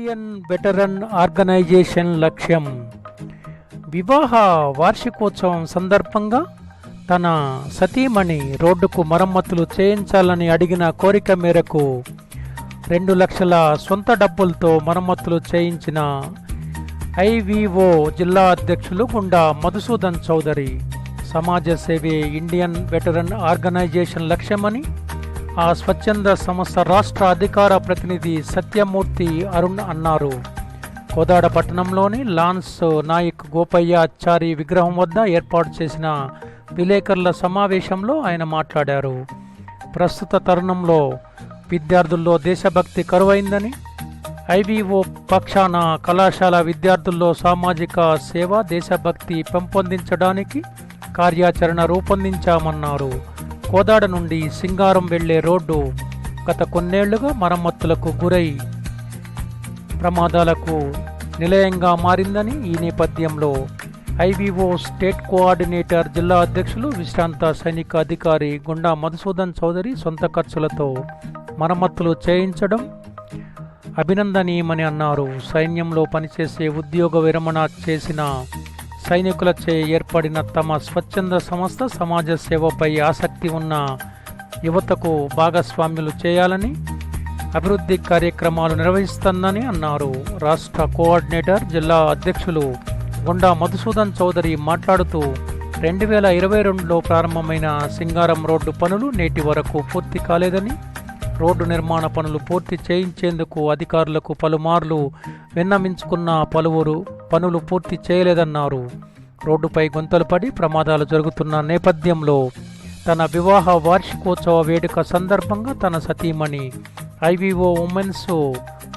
Indian veteran organisation లక్ష్యం. వివాహ వార్షికోత్సవం సందర్భంగా తన సతీమణి రోడ్డుకు మరమ్మతులు చేయించాలని అడిగిన కోరిక మేరకు రెండు లక్షల సొంత డబ్బులతో మరమ్మతులు చేయించిన ఐవిఓ జిల్లా అధ్యక్షులు గుండా మధుసూదన్ చౌదరి. సమాజ సేవే ఇండియన్ వెటరన్ ఆర్గనైజేషన్ లక్ష్యమని ఆ స్వచ్ఛంద సంస్థ రాష్ట్ర అధికార ప్రతినిధి సత్యమూర్తి అరుణ్ అన్నారు. కోదాడ పట్టణంలోని లాన్స్ నాయక్ గోపయ్య అచ్చారి విగ్రహం వద్ద ఏర్పాటు చేసిన విలేకరుల సమావేశంలో ఆయన మాట్లాడారు. ప్రస్తుత తరుణంలో విద్యార్థుల్లో దేశభక్తి కరువైందని ఐవీఓ పక్షాన కళాశాల విద్యార్థుల్లో సామాజిక సేవ దేశభక్తి పెంపొందించడానికి కార్యాచరణ రూపొందించామన్నారు. కోదాడ నుండి సింగారం వెళ్ళే రోడ్డు గత కొన్నేళ్ళుగా మరమ్మతులకు గురై ప్రమాదాలకు నిలయంగా మారిందని ఈ నేపథ్యంలో ఐబీఓ స్టేట్ కోఆర్డినేటర్ జిల్లా అధ్యక్షులు విశ్రాంత సైనిక అధికారి గుండా మధుసూదన్ చౌదరి సొంత ఖర్చులతో మరమ్మతులు చేయించడం అభినందనీయమని అన్నారు. సైన్యంలో పనిచేసే ఉద్యోగ విరమణ చేసిన సైనికులచే ఏర్పడిన తమ స్వచ్ఛంద సంస్థ సమాజ సేవపై ఆసక్తి ఉన్న యువతకు భాగస్వామ్యులు చేయాలని అభివృద్ధి కార్యక్రమాలు నిర్వహిస్తుందని అన్నారు. రాష్ట్ర కోఆర్డినేటర్ జిల్లా అధ్యక్షులు గుండా మధుసూదన్ చౌదరి మాట్లాడుతూ రెండు వేల ఇరవై రెండులో ప్రారంభమైన సింగారం రోడ్డు పనులు నేటి వరకు పూర్తి కాలేదని రోడ్డు నిర్మాణ పనులు పూర్తి చేయించేందుకు అధికారులకు పలుమార్లు విన్నమించుకున్న పలువురు పనులు పూర్తి చేయలేదన్నారు. రోడ్డుపై గుంతలు పడి ప్రమాదాలు జరుగుతున్న నేపథ్యంలో తన వివాహ వార్షికోత్సవ వేడుక సందర్భంగా తన సతీమణి IVO women's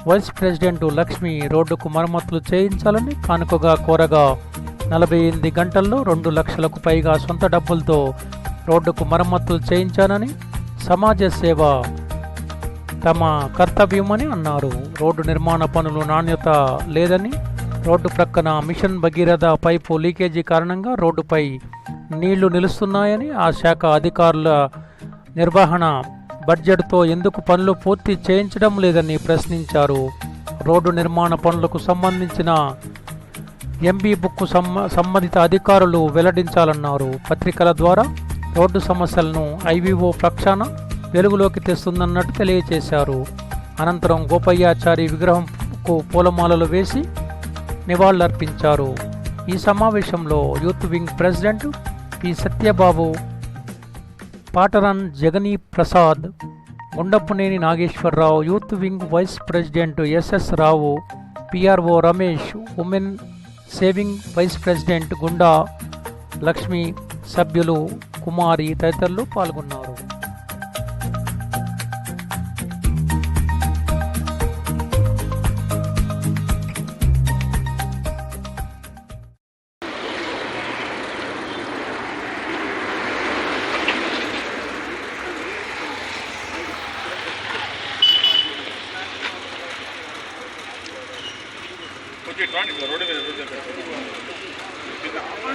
vice president Lakshmi రోడ్డుకు మరమ్మతులు చేయించాలని కానుకగా కోరగా నలభై ఎనిమిది గంటల్లో రెండు లక్షలకు పైగా సొంత డబ్బులతో రోడ్డుకు మరమ్మతులు చేయించానని సమాజ సేవ తమ కర్తవ్యమని అన్నారు. రోడ్డు నిర్మాణ పనులు నాణ్యత లేదని రోడ్డు ప్రక్కన మిషన్ భగీరథ పైపు లీకేజీ కారణంగా రోడ్డుపై నీళ్ళు నిలుస్తున్నాయని ఆ శాఖ అధికారుల నిర్వహణ బడ్జెట్తో ఎందుకు పనులు పూర్తి చేయించడం లేదని ప్రశ్నించారు. రోడ్డు నిర్మాణ పనులకు సంబంధించిన ఎంబీ బుక్ సంబంధిత అధికారులు వెల్లడించాలన్నారు. పత్రికల ద్వారా రోడ్డు సమస్యలను ఐవీఓ ప్రక్షాళన వెలుగులోకి తెస్తుందన్నట్టు తెలియజేశారు అనంతరం గోపయ్యాచారి విగ్రహంకు పూలమాలలు వేసి నివాళులర్పించారు. ఈ సమావేశంలో youth wing president P. Satyababu పాటరన్ Jagani Prasad గుండపునేని Nageswararao youth wing vice president SS రావు PRO Ramesh women saving vice president గుండా లక్ష్మి సభ్యులు కుమారి తదితరులు పాల్గొన్నారు.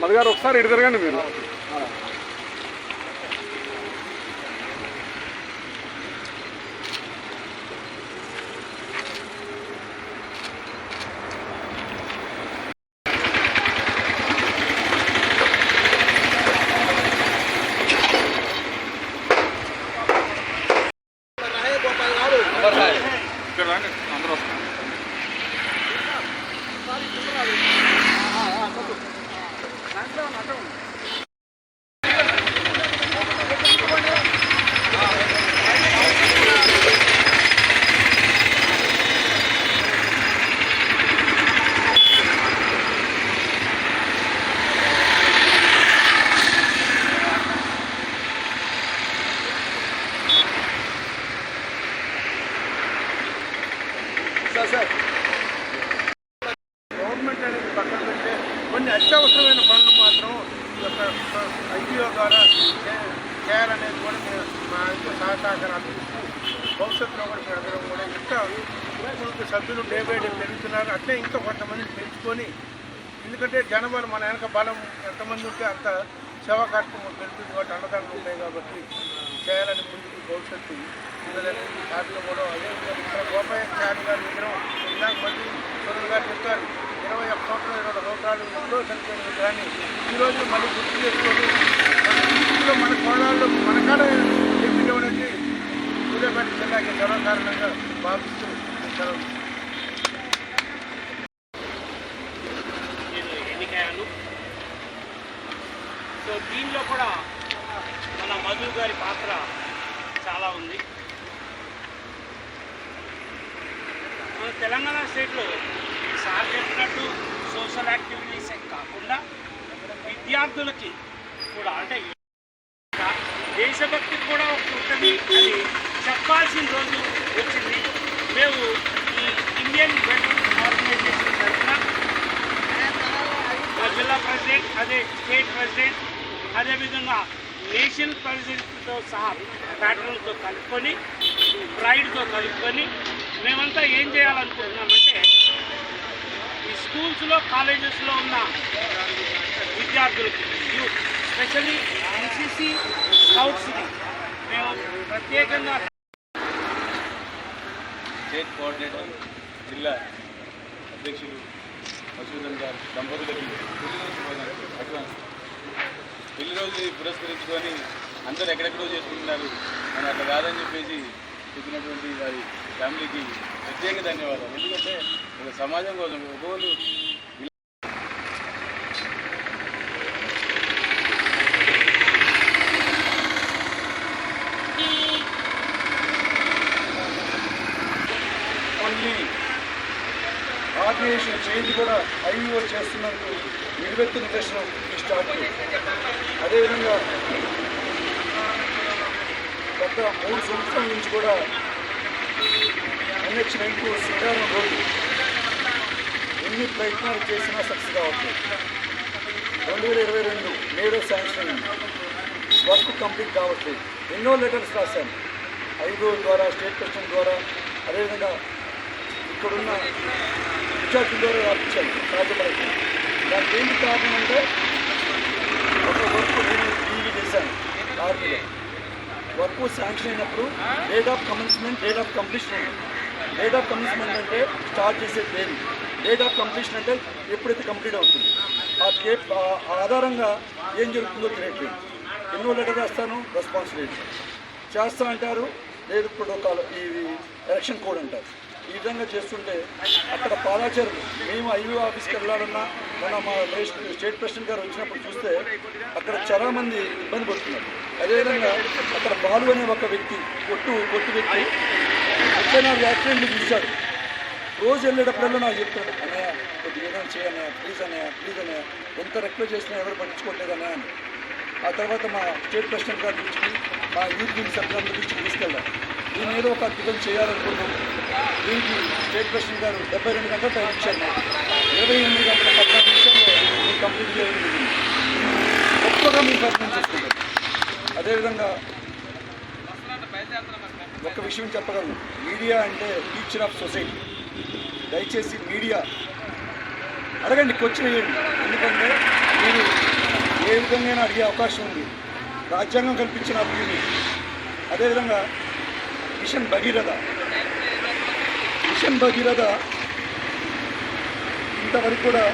మధు గారు ఒకసారి ఇటు తిరగండి మీరు. సార్. గవర్నమెంట్ అనేది పక్కన పెట్టే కొన్ని అత్యవసరమైన పనులు మాత్రం ఐటీఓ ద్వారా కేర్ అనేది కూడా మా సహకారాలు భవిష్యత్తులో కూడా పెరగడం కూడా ఇంకా కొంత సభ్యులు డే బై డే పెరుగుతున్నారు. అట్లే ఇంకా కొంతమందిని పెంచుకొని ఎందుకంటే జనబలం మన వెనక బలం ఎంతమంది ఉంటే అంత సేవా కార్యక్రమం పెరుగుతుంది. కాబట్టి అండదండలు ఉంటాయి కాబట్టి చేయాలని భవిష్యత్తు పిల్లలని హ్యాపీగా కూడా అదే ఇక్కడ గోపాయ చారి గారి విగ్రహం ఇందాక మళ్ళీ సోదరు గారు చెప్పారు. ఇరవై ఒక్క సంవత్సరాలు ఇరవై సంవత్సరాలు ఎప్పుడో చనిపోయిన విగ్రహాన్ని ఈరోజు మళ్ళీ గుర్తు చేసుకొని మన మన కోణాల్లో మన కాడ చెప్పడం అనేది సూర్యాపేట జిల్లాకి గర్వకారణంగా భావిస్తూ సెలవు. ఎన్నికయ్యాను. సో దీనిలో కూడా మన మధు గారి పాత్ర చాలా ఉంది. మన తెలంగాణ స్టేట్లో సార్ చెప్పినట్టు సోషల్ యాక్టివిటీస్ కాకుండా విద్యార్థులకి కూడా అంటే దేశభక్తి కూడా ఉంటుంది అని చెప్పాల్సిన రోజు వచ్చింది. మేము ఈ ఇండియన్ వెటరన్ ఆర్గనైజేషన్ తరఫున మా జిల్లా ప్రెసిడెంట్ అదే స్టేట్ ప్రెసిడెంట్ అదేవిధంగా నేషనల్ ప్రెసిడెంట్తో సహా ప్యాటర్న్తో కలుపుకొని ప్రైడ్తో కలుపుకొని మేమంతా ఏం చేయాలనుకుంటున్నామంటే ఈ స్కూల్స్లో కాలేజెస్లో ఉన్న విద్యార్థులకి యూత్ స్పెషలీ ఎన్సిసి స్కౌట్స్కి మేము ప్రత్యేకంగా స్టేట్ కోఆర్డినేటర్ జిల్లా అధ్యక్షులు మసూదన్ గారు దంపతులకి అడ్వాన్స్ పెళ్ళి రోజు పురస్కరించుకొని అందరు ఎక్కడెక్కడో చేసుకుంటున్నారు. మనం అట్లా కాదని చెప్పేసి చెప్పినటువంటి వారి ఫ్యామిలీకి ప్రత్యేక ధన్యవాదాలు. ఎందుకంటే ఒక సమాజం కోసం ఒకళ్ళు కొన్ని ఆర్గనైజేషన్ చేంజ్ కూడా ఐఓ చేస్తున్నందుకు నిలువెత్తు నిదర్శనం ఈ స్టార్ట్ అదేవిధంగా గత మూడు సంవత్సరాల నుంచి కూడా ఎన్హెచ్ నైన్ శ్రీకారం రోడ్డు ఎన్ని ప్రయత్నాలు చేసినా సక్సెస్ కావట్లేదు. రెండు వేల ఇరవై రెండు మేడో శాంక్షన్ వర్క్ కంప్లీట్ కావట్లేదు. ఎన్నో లెటర్స్ రాశాను. ఐదో ద్వారా స్టేట్ కస్టమ్ ద్వారా అదేవిధంగా ఇక్కడున్న విద్యార్థుల ద్వారా రాపించాను. సాధ్యపడదు దానికి కారణం అంటే ఒక వర్క్ నేను చేశాను ఆర్మీలో వర్క్ శాంక్షన్ అయినప్పుడు date of commencement date of completion. Date of commencement అంటే స్టార్ట్ చేసే తేదీ డేట్ ఆఫ్ కంప్లీషన్ అంటే ఎప్పుడైతే కంప్లీట్ అవుతుంది. ఆ కేప్ ఆధారంగా ఏం జరుగుతుందో తెలియట్లేదు. ఎన్నో లెటర్ రాస్తాను రెస్పాన్స్ లేదు. చేస్తా అంటారు లేదు ప్రోటోకాల్ ఈ ఎలక్షన్ కోడ్ అంటారు. ఈ విధంగా చేస్తుంటే అక్కడ పాదాచారులు మేము ఐవీ ఆఫీస్కి వెళ్ళాలన్నా మన మా స్టేట్ ప్రెసిడెంట్ గారు వచ్చినప్పుడు చూస్తే అక్కడ చాలా మంది ఇబ్బంది పడుతున్నారు. అదేవిధంగా అక్కడ బాలు అనే ఒక వ్యక్తి కొట్టు కొట్టు వ్యక్తి ముప్పై నా యాక్సిడెంట్ చూశాడు రోజు వెళ్ళేటప్పుడల్లా నాకు చెప్తాడు అన్నయ్య కొద్దిగా ఏదైనా చేయన్నయ్య ప్లీజ్ అన్నయ్య ప్లీజ్ అన్నయ్య ఎంత రిక్వెస్ట్ చేసినా ఎవరు పట్టించుకోవట్లేదు అన్నయ్య అని. ఆ తర్వాత మా స్టేట్ ప్రెసిడెంట్ గారి దృష్టికి మా యూత్ వింగ్ సభ్యులందరి దృష్టికి తీసుకెళ్ళాను ఏదో ఒక అద్భుతం చేయాలనుకున్నాం. దీనికి స్టేట్ ప్రెసిడెంట్ గారు డెబ్బై రెండు గంటల టైం ఇచ్చారు. ఇరవై ఎనిమిది గంటల పద్నాలుగు నిమిషాల్లో మీరు కంప్లీట్ చేయడం జరిగింది. గొప్పగా మీరు ప్రయత్నం చేస్తున్నారు అదేవిధంగా ఒక విషయం చెప్పగలను. మీడియా అంటే టీచర్ ఆఫ్ సొసైటీ. దయచేసి మీడియా అడగండి క్వశ్చన్ వేయండి. ఎందుకంటే మీరు ఏ విధంగా అడిగే అవకాశం ఉంది. రాజ్యాంగం కల్పించిన అభివృద్ధి. అదేవిధంగా మిషన్ భగీరథ మిషన్ భగీరథ ఇంతవరకు కూడా